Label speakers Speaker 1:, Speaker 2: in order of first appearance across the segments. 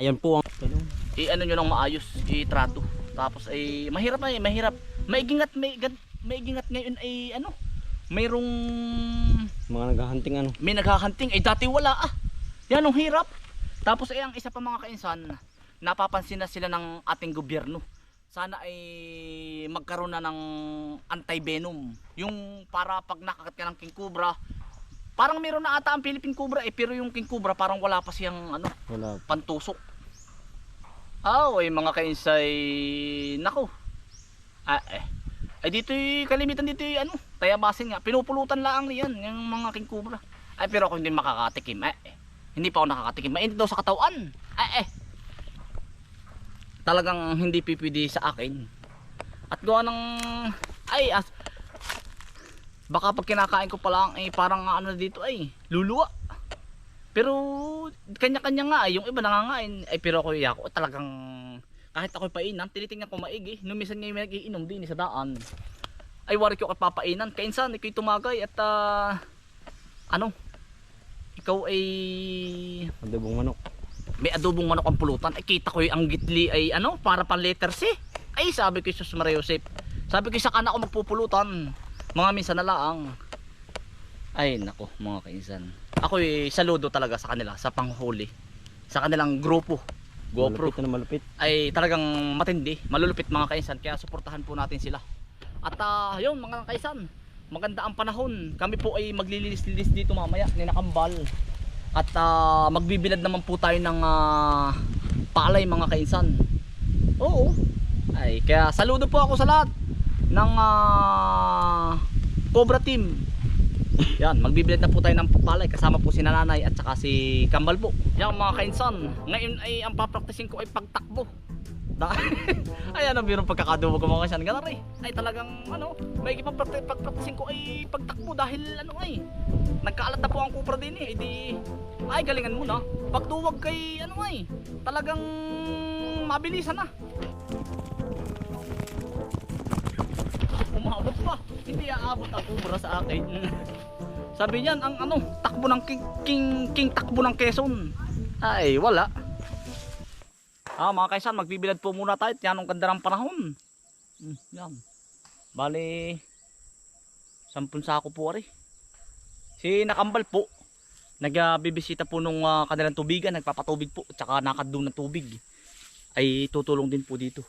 Speaker 1: Ayan po ang
Speaker 2: i-ano nyo ng maayos, i-trato. Tapos ay mahirap na eh, mahirap. Maigingat, maigingat, maigingat ngayon ay ano, mayroong
Speaker 1: mga naghahunting ano.
Speaker 2: may naghahanting, ay dati wala ah. Yan ang hirap. Tapos ay ang isa pa mga kainsan, napapansin na sila ng ating gobyerno. Sana ay magkaroon na ng anti-venom. Yung para pag nakakat ka ng king cobra, parang meron na ata ang Philippine cobra eh, pero yung king cobra parang wala pa siyang ano,
Speaker 1: Wala.
Speaker 2: pantusok. Ah, oh, mga kainsay, nako. Ah, eh. Ay dito kalimitan dito ano, tayabasin nga. Pinupulutan lang niyan yung mga king cobra. Ay pero ako hindi makakatikim. Eh, eh. Hindi pa ako nakakatikim. Mainit daw sa katawan. Ay eh. Talagang hindi pipili sa akin. At gawa ng ay as baka pag kinakain ko pa lang eh parang ano dito ay luluwa. Pero kanya-kanya nga ay yung iba nangangain ay pero ako iya ko talagang kahit ako painan tinitingnan ko maigi. Numisan nga yung nagiinom din sa daan. Ay wari ko at papainan kainsan ikaw tumagay at ah, ano? Ikaw ay
Speaker 1: Adobong manok.
Speaker 2: may adobong manok ang pulutan. Ay kita ko yung ang gitli ay ano para pang letter C. Ay sabi ko Jesus Maria Joseph sabi ko sa kana ako magpupulutan. Mga minsan na lang ay nako mga kainsan ako saludo talaga sa kanila sa panghuli sa kanilang grupo GoPro
Speaker 1: Malupit na malupit.
Speaker 2: ay talagang matindi, malulupit mga kaisan kaya suportahan po natin sila. At ah, yun mga kaisan, maganda ang panahon. Kami po ay maglilinis-linis dito mamaya ni Nakambal. At ah, magbibilad naman po tayo ng ah, palay mga kaisan. Oo. Ay kaya saludo po ako sa lahat ng ah, Cobra Team. Yan, magbibilad na po tayo ng palay kasama po si Nanay at saka si Kambal po. Yan mga kainsan, ngayon ay ang papraktisin ko ay pagtakbo. Da- ay ano biro pagkakadubo ko mga kainsan, ganun rin. Ay talagang ano, may pagpraktisin ko ay pagtakbo dahil ano ay nagkaalat na po ang kupra din eh. Di, ay galingan mo na. Pagduwag kay ano ay, talagang mabilisan na. Hindi aabot ang kubra sa akin. Sabi niyan, ang ano, takbo ng king, king, king takbo ng Quezon. Ay, wala. Ah, mga kaisan, magbibilad po muna tayo. Yan ang ganda ng panahon. Hmm, yan. Bali, sampun sako po ari. Si Nakambal po, nagbibisita po nung ah, kanilang tubigan, nagpapatubig po, tsaka nakadung ng tubig. Ay tutulong din po dito.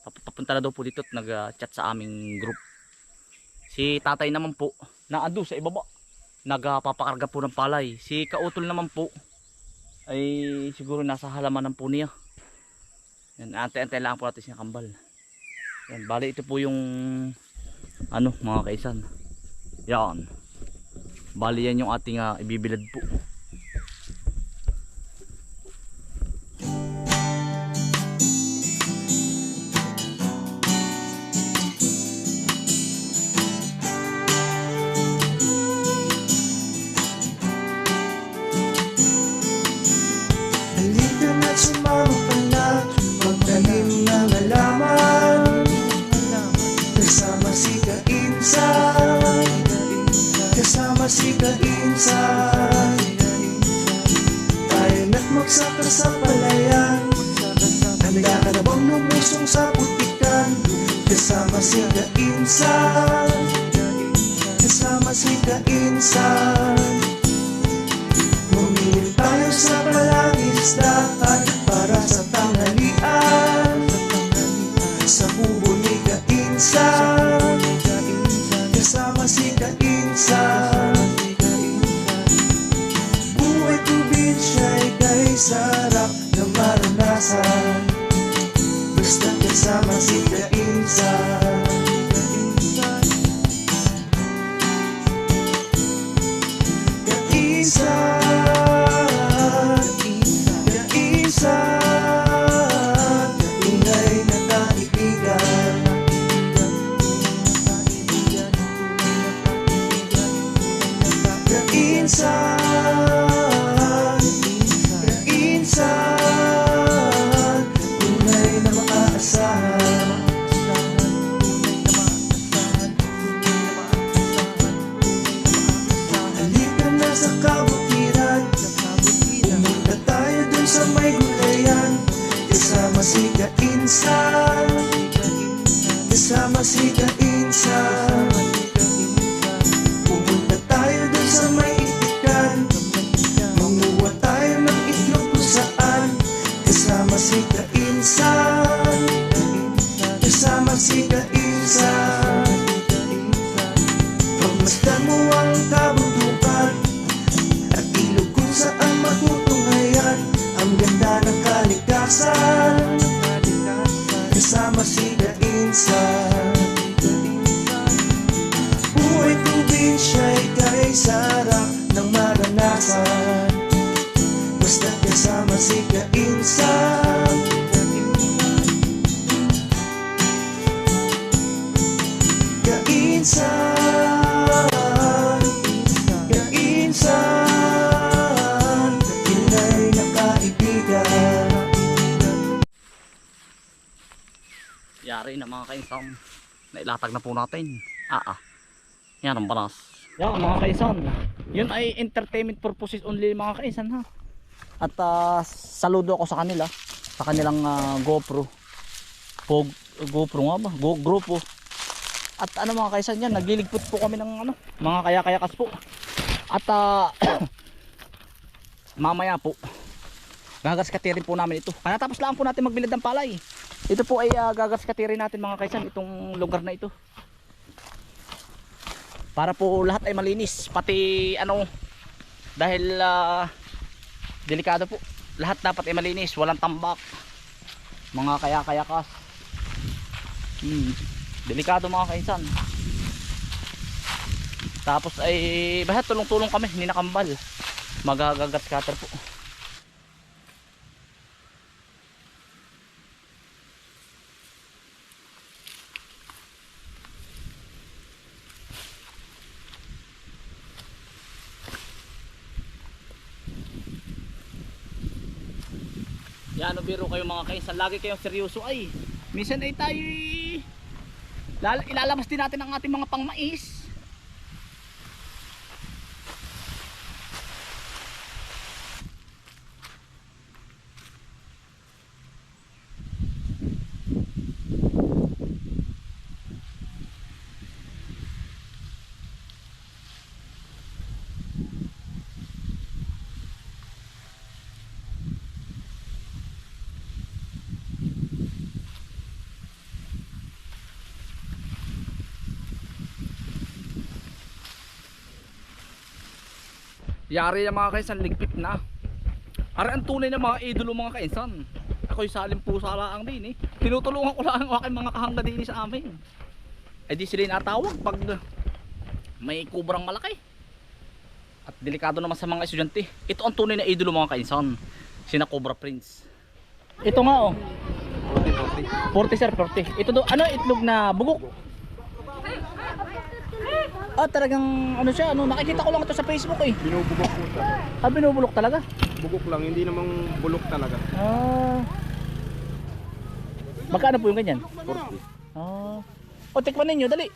Speaker 2: Pap- Papunta na daw po dito at nag-chat sa aming group. Si tatay naman po, na ando sa ibaba, nagpapakarga po ng palay. Si kautol naman po, ay siguro nasa halamanan po niya. Yan, ante-ante lang po natin si kambal. Yan, bali ito po yung ano mga kaisan. Yan. Bali yan yung ating ah, ibibilad po.
Speaker 3: Handa ka na bang lumusong sa putikan Kasama si Kainsan. Kasama si Kainsan. Bumili tayo sa palangisdaan para sa tanghalian. Sa kubo ni Kainsan. Kasama si Kainsan Kasama si Kainsan Kasama si Kainsan Pumunta tayo dun sa may itikan. Manguha tayo ng itlog kung saan. Kasama si Kainsan Kasama si Kainsan Pagmasdan mo ang kabundukan At ilog kung saan matutunghayan Ang ganda ng kalikasan
Speaker 2: Yari na mga kainsan. Nailatag na po natin. Ah ah. Yan ang balas. Yan mga kainsan. Yun ay entertainment purposes only mga kainsan ha. At ah, saludo ako sa kanila. Sa kanilang ah, GoPro. Pog, GoPro nga ba? Go, grupo. At ano mga kainsan yan, nagliligpit po kami ng ano, mga kaya-kayakas po. At ah, mamaya po, gagaskatirin po namin ito. Kaya tapos lang po natin magbilad ng palay. Ito po ay uh, gagaskatirin natin mga kaisan itong lugar na ito. Para po lahat ay malinis, pati ano dahil ah, delikado po. Lahat dapat ay malinis, walang tambak. Mga kaya-kayakas. Hmm, delikado mga kaisan. Tapos ay basta tulong-tulong kami, hindi nakambal. Magagagat scatter po. Yan, biro kayo mga kaisan. Lagi kayong seryoso ay. Minsan ay tayo lal- ilalabas din natin ang ating mga pangmais. Yari yung mga kaisan, ligpit na. Ara ang tunay na mga idolo mga kaisan. Ako'y salim pusa lang din eh. Tinutulungan ko lang ang aking mga kahangga din sa amin. Ay di sila natawag pag may kubrang malaki. At delikado naman sa mga estudyante. Ito ang tunay na idolo mga kaisan. Sina Cobra Prince. Ito nga oh. 40 sir, 40. Ito do, ano itlog na bugok? Ah, talagang ano siya, ano, nakikita ko lang ito sa Facebook eh.
Speaker 4: Binubugok po siya.
Speaker 2: Ah, binubulok talaga.
Speaker 4: Bugok lang, hindi namang bulok talaga.
Speaker 2: Ah. Magkano po yung ganyan?
Speaker 4: 40.
Speaker 2: Ah. O, tikman ninyo, dali.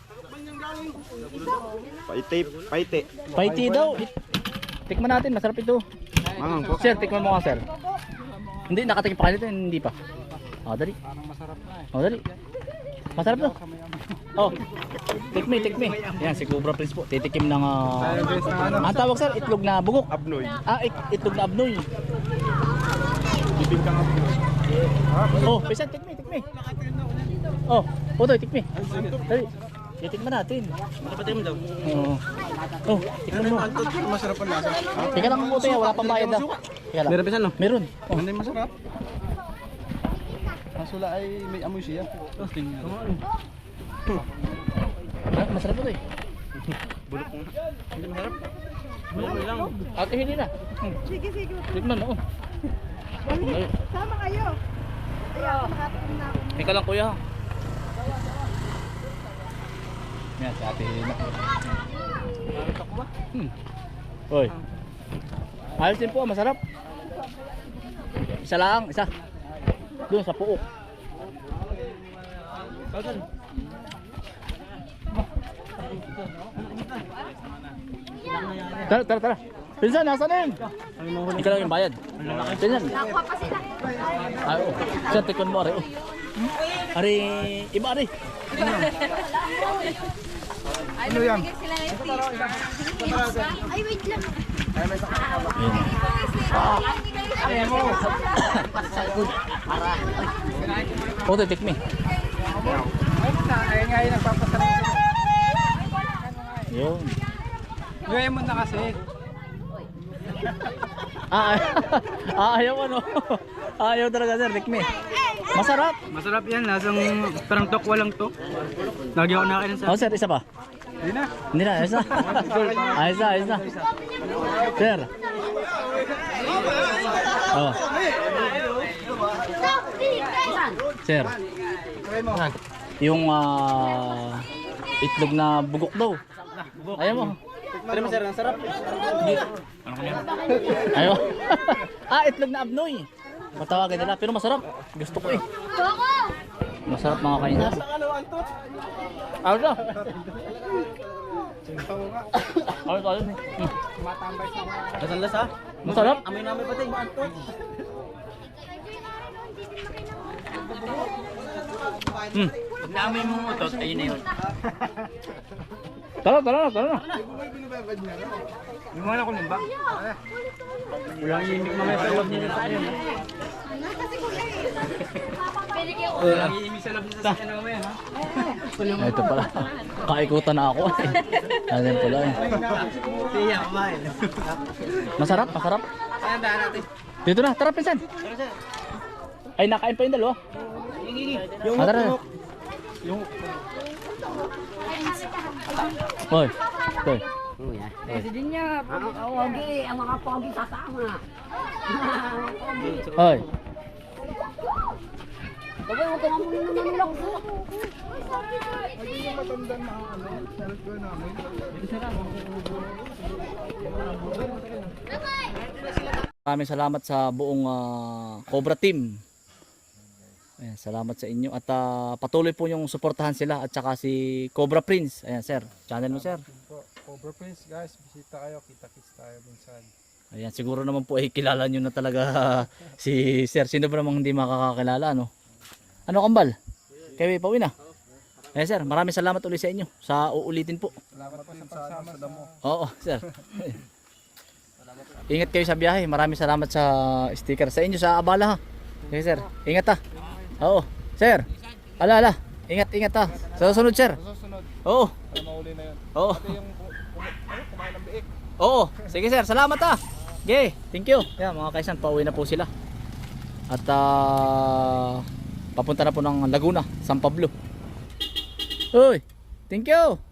Speaker 4: Paite, paite.
Speaker 2: Paiti daw. Tikman natin, masarap ito.
Speaker 4: Mangang po.
Speaker 2: Sir, tikman mo nga, sir. Hindi, nakatikim pa kayo hindi pa. Oh, dali. Oh, dali. Masarap to. Oh. Tikmi, tikmi. Yan, si Cobra Prince po. Titikim ng... Uh, ang tawag sir, itlog na bugok.
Speaker 4: Abnoy.
Speaker 2: Ah, it- itlog na abnoy.
Speaker 4: Bibing kang abnoy.
Speaker 2: Oh, pisan, tikmi, tikmi. Oh, Utoy, tikmi. Dali. Titikman natin.
Speaker 4: Kapatid daw.
Speaker 2: Oo. Oh, tikman mo.
Speaker 4: Masarap ang lasa.
Speaker 2: Teka lang po tayo, wala pang bayad ah.
Speaker 4: Meron pa siya, no?
Speaker 2: Meron. Oh.
Speaker 4: Hindi masarap. Masula ay may amoy siya. Oh, tingnan.
Speaker 2: Ah, masarap po to eh.
Speaker 4: Bulok mo. Hindi masarap. Bulok mo lang.
Speaker 2: Ate, hindi na.
Speaker 5: Sige, sige.
Speaker 2: Mo.
Speaker 5: Dali, sama kayo. Kaya ako nakataon na ako.
Speaker 2: Teka lang kuya. Yan, si ate Helena. Hmm. Oy. Ayos din po, masarap. Isa lang, isa. Doon sa puok. Tara, tara, tara. Pinsan, nasa na yun? Ikaw lang yung bayad. Pinsan.
Speaker 5: Nakuha pa sila.
Speaker 2: Ay, oh. Sir, tikon mo, Ari. Oh. Ari, iba, Ari.
Speaker 5: Ano yan? Ay, wait lang.
Speaker 2: Oh, take me.
Speaker 4: Ay nga yun, nagpapasalamat.
Speaker 2: Yun.
Speaker 4: Gawin mo na kasi.
Speaker 2: Ah, ah, ayaw ano. ayaw talaga, sir. Take me. Masarap.
Speaker 4: Masarap yan, lasang parang tokwa lang to. Lagi ako nakain sa...
Speaker 2: Oh, sir, isa pa.
Speaker 4: Hindi na.
Speaker 2: Hindi na, ayos na. Ayos na, ayos na. Sir. Oh. Sir. Yung ah, itlog na bugok daw. Ayaw mo.
Speaker 4: Pero masarap, ang sarap.
Speaker 2: Ayaw. ah, itlog na abnoy. Matawagan nila, pero masarap. Gusto ko eh. Masarap mga kainin. Ayos na. Ayos, ayos. Hmm.
Speaker 4: Lasang lasa.
Speaker 2: Masarap.
Speaker 4: Amoy namin pati, maantot.
Speaker 2: Hmm.
Speaker 4: Pag naamoy mo mo utot, ayun na yun.
Speaker 2: Tara, tara na, tara na.
Speaker 4: Yung mga ko ba? Walang imig mamaya sa loob nila sa kanya. Walang imig sa
Speaker 2: Ay, Ito pala. Kaikutan na ako. Ayan pala eh.
Speaker 4: Siya, kumain.
Speaker 2: Masarap, masarap.
Speaker 4: Saan daan natin?
Speaker 2: Dito na, tara pinsan. Ay, nakain pa yung dalawa.
Speaker 4: Yung
Speaker 2: Ah, tara na. Hoy. Hoy. Hoy. Maraming salamat sa buong ah, Cobra team. Ayan, salamat sa inyo at ah, patuloy po yung suportahan sila at saka si Cobra Prince. Ayan sir, channel mo sir.
Speaker 6: Cobra Prince guys, bisita kayo, kita-kits tayo minsan.
Speaker 2: Ayan, siguro naman po ay kilala nyo na talaga si sir. Sino ba namang hindi makakakilala no? Ano kambal? Kayo pauwi na. Ayan sir, maraming salamat ulit sa inyo sa uulitin po.
Speaker 6: Salamat po sa pagsama sa damo.
Speaker 2: Oo, sir. Ingat kayo sa biyahe. Maraming salamat sa sticker sa inyo sa abala ha. Okay, sir. Ingat ha. Oo. Sir. Ala ala. Ingat ingat ha. Sa susunod sir.
Speaker 6: Susunod,
Speaker 2: Oo.
Speaker 6: para mahuli na yun.
Speaker 2: Oo.
Speaker 6: Ito yung ano, kumain ng biik.
Speaker 2: Oo. Sige sir. Salamat ha. Okay. Thank you. Yan mga kaisan. Pauwi na po sila. At ah, papunta na po ng Laguna, San Pablo. Uy. Thank you.